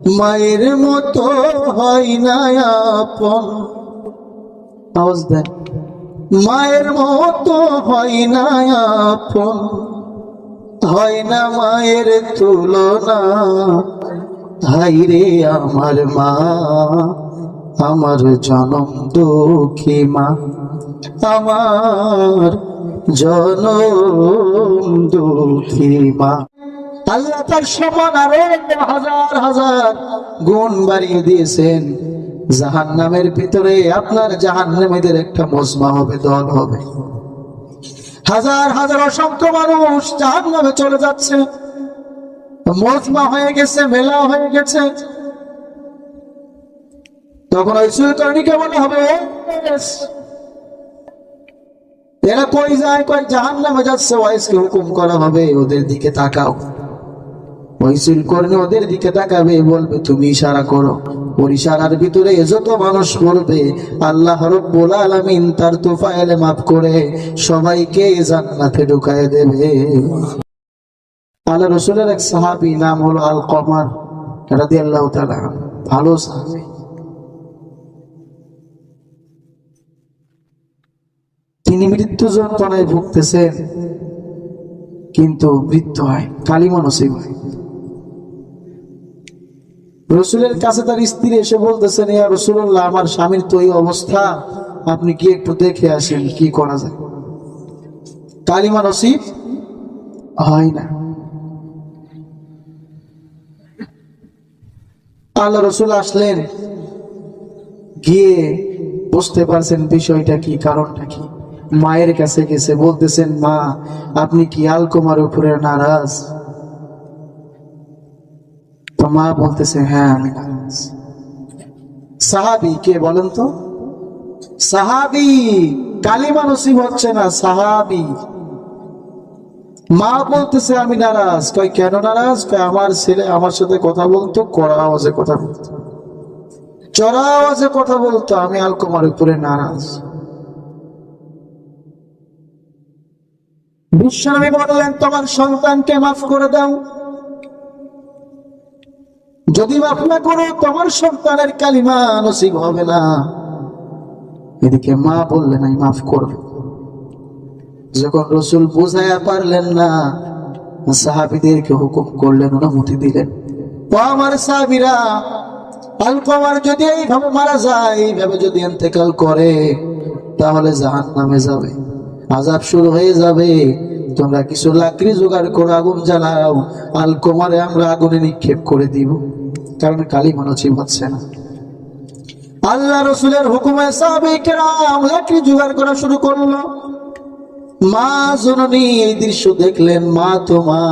মায়ের মতো হয় না আপন। আওয়াজ দেন। মায়ের মতো হয় না আপন। হয় না মায়ের তুলনা। হাই রে আমার মা আমার জনম দুঃখী মা। আমার জনম দুঃখী মা। আল্লাহ তার সমান আরও হাজার হাজার গুণ বাড়িয়ে দিয়েছেন। জাহান নামের ভিতরে আপনার জাহান নামেদের একটা মজমা হবে, দল হবে। হাজার হাজার অসংখ্য মানুষ জাহান নামে চলে যাচ্ছে। মজমা হয়ে গেছে, মেলা হয়ে গেছে। তখন ওই সুলকর্ণীকে বলা হবে এরা কই যায়, কই জাহান নামে যাচ্ছে, ওয়াইসকে হুকুম করা হবে, ওদের দিকে তাকাও। ওই সুলকর্ণী ওদের দিকে তাকাবে, বলবে, তুমি ইশারা করো। ওর ইশারার ভিতরে যত মানুষ করবে আল্লাহ রব্বুল আলামিন তার তোফায়েলে মাফ করে সবাইকে জান্নাতে ঢুকায় দেবে। আল্লাহ রসুলের এক সাহাবি, নাম হলো আল কমার রাদিয়াল্লাহু তাআলা ভালো সাহাবি। তিনি মৃত্যু যন্ত্রণায় ভুগতেছেন, কিন্তু মৃত্যু হয়, কালিমা নসিব হয়। রসুলের কাছে তার স্ত্রী এসে বলতেছেন ইয়া রসুল্লাহ আমার স্বামীর তো এই অবস্থা। আপনি কি একটু দেখে আসেন, কি করা যায়? কালিমা নসিব হয় না। আল্লাহ রসুল আসলেন, গিয়ে বুঝতে পারছেন বিষয়টা কি, কারণটা কি। মায়ের কাছে গেছে, বলতেছেন, মা, আপনি কি আলকুমার উপরে নারাজ? তো মা বলতেছে হ্যাঁ আমি নারাজ সাহাবি কে বলেন তো? সাহাবি, কালিমা নসিব হচ্ছে না, সাহাবি। মা বলতেছে, আমি নারাজ। কয়, কেন নারাজ? কয়, আমার ছেলে আমার সাথে কথা বলতো, কড়া আওয়াজে কথা বলতো। চড়া আওয়াজে কথা বলতো, আমি আলকুমার উপরে নারাজ। বিশ্বনবী বললেন, তোমার সন্তানকে মাফ করে দাও। যদি মাফ না করো, তোমার সন্তানের কালিমা নসিব হবে না। এদিকে মা বললেন, আমি মাফ করবে। যখন রসুল বুঝাইয়া পারলেন না, সাহাবিদেরকে হুকুম করলেন, অনুমতি দিলেন। আমার সাহাবিরা আলকমার যদি এইভাবে মারা যায়, এইভাবে যদি এন্তেকাল করে, তাহলে জাহান নামে যাবে। আজাব শুরু হয়ে যাবে। তোমরা কিছু লাকড়ি জোগাড় করে, আগুন জ্বালাও। আলকমারে আমরা আগুনে নিক্ষেপ করে দিব। কারণ কালী মানসিব হচ্ছে না। আল্লাহ রসুলের হুকুমে সাহাবিকেরাম জোগাড় করা শুরু করল। মা জননী এই দৃশ্য দেখলেন, মা তো মা,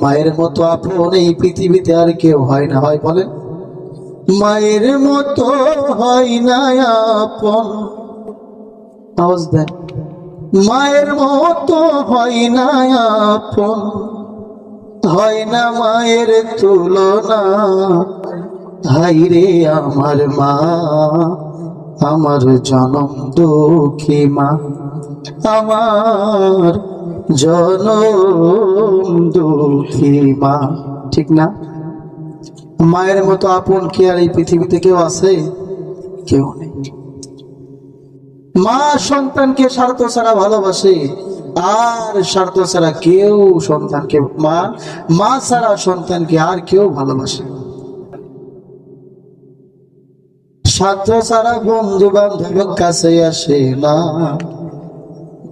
মায়ের মতো আপন এই পৃথিবীতে আর কেউ হয় না। হয় বলেন। মায়ের মতো হয় না আপন। আওয়াজ দেন। মায়ের মতো হয় না আপন। হয় না মায়ের তুলনা। হাই রে আমার মা, আমার জনম দুঃখী মা, আমার জনম দুঃখী মা। ঠিক না? মায়ের মতো আপন কি আর এই পৃথিবীতে কেউ আছে? কেউ নেই। মা সন্তানকে স্বার্থ ছাড়া ভালোবাসে। আর স্বার্থ ছাড়া কেউ সন্তানকে, মা মা ছাড়া সন্তানকে আর কেউ ভালোবাসে স্বার্থ ছাড়া বন্ধু বান্ধব কাছে আসে না।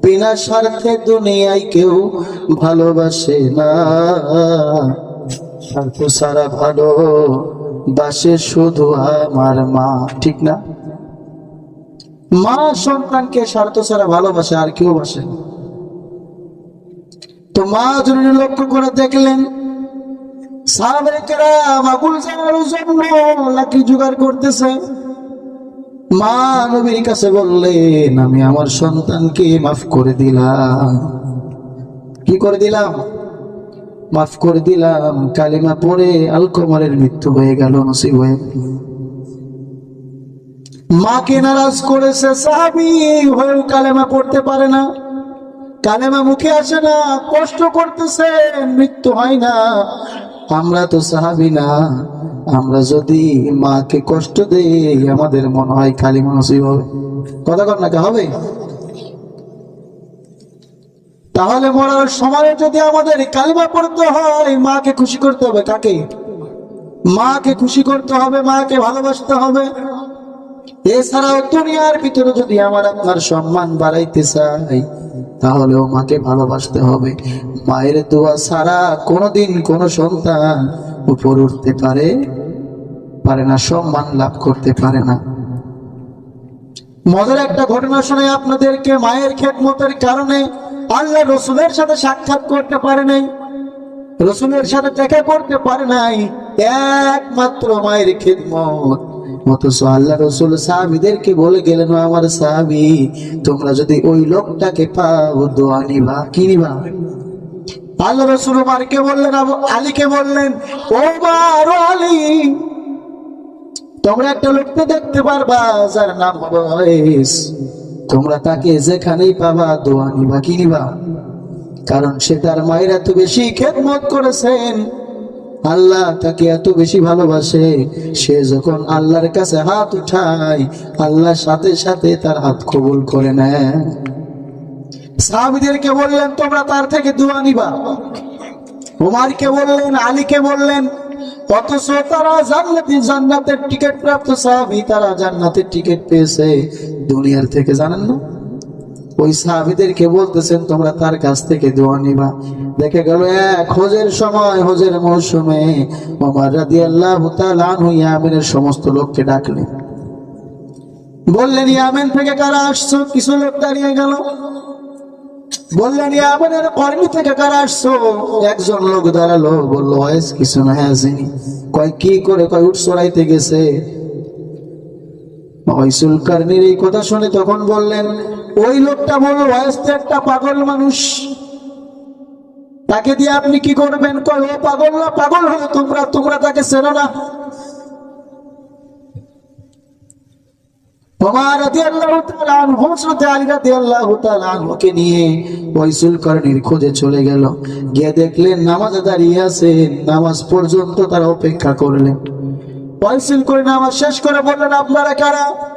বিনা স্বার্থে দুনিয়ায় কেউ ভালোবাসে না। স্বার্থ ছাড়া ভালো বাসে শুধু আমার মা, ঠিক না? মা সন্তানকে স্বার্থ ছাড়া ভালোবাসে আর কেউ বাসে না। তো মা জরুরি লক্ষ্য করে দেখলেন জন্য জোগাড় করতেছে। মা বললেন, আমি আমার সন্তানকে মাফ করে দিলাম। কি করে দিলাম? মাফ করে দিলাম, কালিমা পড়ে আলকমারের মৃত্যু হয়ে গেল, নসিব হয়ে। মাকে নারাজ করেছে, সাহাবি, হয়েও কালেমা পড়তে পারে না। কালেমা মুখে আসে না, কষ্ট করতেছে, মৃত্যু হয় না। আমরা তো সাহাবি না, আমরা যদি মাকে কষ্ট দেই, আমাদের মনে হয় খালি নসিব হবে। কথা কর নাকি হবে? তাহলে মরার সময় যদি আমাদের কালিমা পড়তে হয়, মাকে খুশি করতে হবে কাকে? মাকে খুশি করতে হবে, মাকে ভালোবাসতে হবে। এছাড়াও দুনিয়ার ভিতরে যদি আমার আপনার সম্মান বাড়াইতে চাই তাহলেও মাকে ভালোবাসতে হবে। মায়ের দোয়া ছাড়া কোনোদিন কোন সন্তান উপর উঠতে পারে পারে না, সম্মান লাভ করতে পারে না। মজার একটা ঘটনা শুনে আপনাদেরকে মায়ের খেদমতের কারণে আল্লাহ রসুলের সাথে সাক্ষাৎ করতে পারে নাই। রসুলের সাথে দেখা করতে পারে নাই। একমাত্র মায়ের খেদমত। অথচ আল্লাহ রসুল সাহাবিদেরকে বলে গেলেন আমার সাহাবি, তোমরা যদি ওই লোকটাকে পাও, দোয়া নিবা। কি নিবা? আল্লাহ রসুল বললেন আলীকে বললেন, ও আলী, তোমরা একটা লোককে দেখতে পারবা, যার নাম হবে তোমরা তাকে যেখানেই পাবা, দোয়া নিবা। কি নিবা? কারণ সে তার মায়ের এত বেশি খেদমত করেছেন। আল্লাহ তাকে এত বেশি ভালোবাসে, সে যখন আল্লাহর কাছে হাত উঠায়, আল্লাহ সাথে সাথে তার হাত কবুল করে নেয়। বললেন, তোমরা তার থেকে দোয়া নিবা। উমারকে বললেন, আলীকে বললেন, অথচ তারা জান্নাতি, জান্নাতের টিকিট প্রাপ্ত সাহাবি, তারা জান্নাতের টিকিট পেয়েছে। দুনিয়ার থেকে জানেন না? ওই সাহাবিদেরকে বলতেছেন, তোমরা তার কাছ থেকে দোয়া নিবা। দেখে গেল, এক হোজের সময়, হোজের মৌসুমে ওমর তাআলা আনহু ইয়ামিনের সমস্ত লোককে ডাকলেন। বললেন, ইয়ামেন থেকে কারা আসছো? কিছু লোক দাঁড়িয়ে গেল? বললেন, ইয়ামেনের কর্মী থেকে কারা আসছো? একজন লোক দাঁড়াল, বলল, ওয়েস, কিছু না আসেনি কয়, কি করে? কয় উঠ সরাইতে গেছে। ওই কারনির এই কথা শুনে তখন বললেন ওই লোকটা বলল ওয়াইস তো একটা পাগল মানুষ। তাকে দিয়ে আপনি কি করবেন? কয়, ও পাগল না, পাগল হলো তোমরা তোমরা তাকে চেনো না। খোঁজে চলে গেল। গিয়ে দেখলেন, নামাজে পর্যন্ত তারা অপেক্ষা করলেন। করে নামাজ শেষ করে বললেন, আপনারা কারা?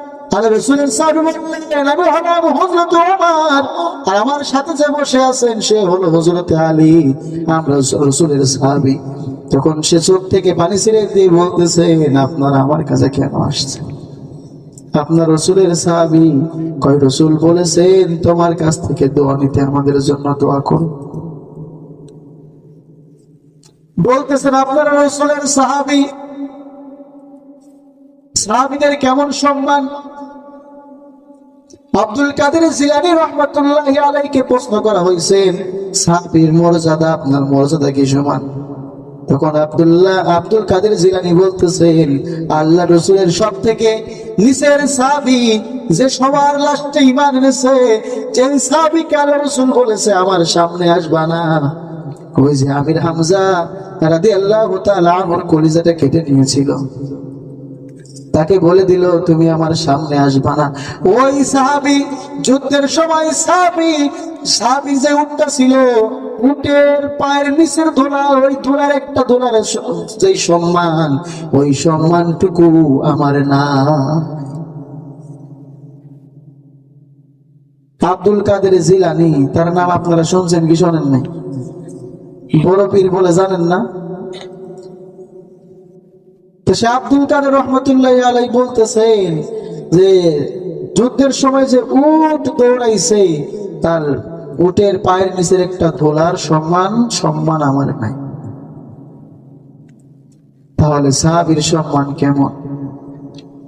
আমার কাছে কেন আপনার রসুলের সাহাবি কয়, রসুল বলেছেন, তোমার কাছ থেকে দোয়া নিতে আমাদের জন্য দোয়া করুন বলতেছেন, আপনারা রসুলের সাহাবি, সাহাবিদের কেমন সম্মান? আব্দুল কাদের জিলানি রহমতুল্লাহ আলাইকে প্রশ্ন করা হয়েছে, সাহাবির মর্যাদা আপনার মর্যাদা কি সমান? তখন আব্দুল্লাহ আব্দুল কাদের জিলানি বলতেছেন, আল্লাহ রসুলের সব থেকে নিচের সাবি যে সবার লাস্টে ইমান এনেছে যে সাবিকে আল্লাহ রসুল বলেছে, আমার সামনে আসবা না। ওই যে আমির হামজা রাদি আল্লাহ আমার কলিজাটা কেটে নিয়েছিল। তাকে বলে দিল, তুমি আমার সামনে আসবা না। ওই সাহাবি, যুদ্ধের সময় সাহাবি সাহাবি যে উঠটা ছিল, উটের পায়ের নিচের ধোলা ওই ধোলার একটা ধোলার যে সম্মান, ওই সম্মানটুকু আমার না। আব্দুল কাদের জিলানি, তার নাম আপনারা শুনছেন কি শোনেন নাই? বড় পীর বলে জানেন না? আব্দুল কাদের রহমতুল্লাহ আলাই বলতেছেন যে যুদ্ধের সময় যে দৌড়াইছে, তার উটের পায়ের নিচের একটা ধোলার সম্মান সম্মান আমার নাই। তাহলে সাহাবির সম্মান কেমন?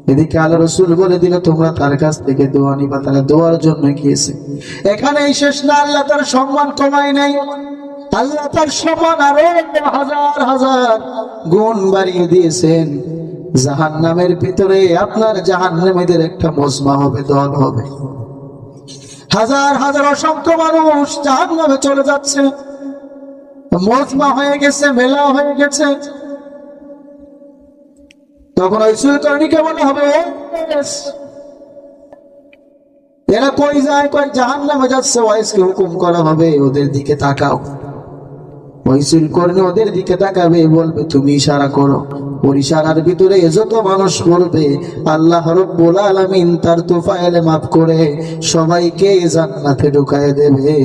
এদিকে আল্লাহ রসুল বলে দিল, তোমরা তার কাছ থেকে দোয়া নিবা? তারা দোয়ার জন্য গিয়েছে। এখানে শেষ না, আল্লাহ তার সম্মান কমায় নাই। আল্লাহ তার সম্মান আরও হাজার হাজার গুণ বাড়িয়ে দিয়েছেন। জাহান নামের ভিতরে আপনার জাহান নামীদের একটা মজমা হবে, দল হবে। হাজার হাজার অসংখ্য মানুষ জাহান নামে চলে যাচ্ছে। মজমা হয়ে গেছে, মেলা হয়ে গেছে। তখন ওই সুলকর্ণীকে বলা হবে এরা কই যায়, কই জাহান নামে যাচ্ছে ওয়াইসকে হুকুম করা হবে, ওদের দিকে তাকাও। ওই কর্মী ওদের দিকে তাকাবে, বলবে, তুমি ইশারা করো। ওর ইশারার ভিতরে যত মানুষ পড়বে আল্লাহ রব্বুল আলামিন তার তোফায়েলে মাফ করে সবাইকে জান্নাতে ঢুকায় দেবে।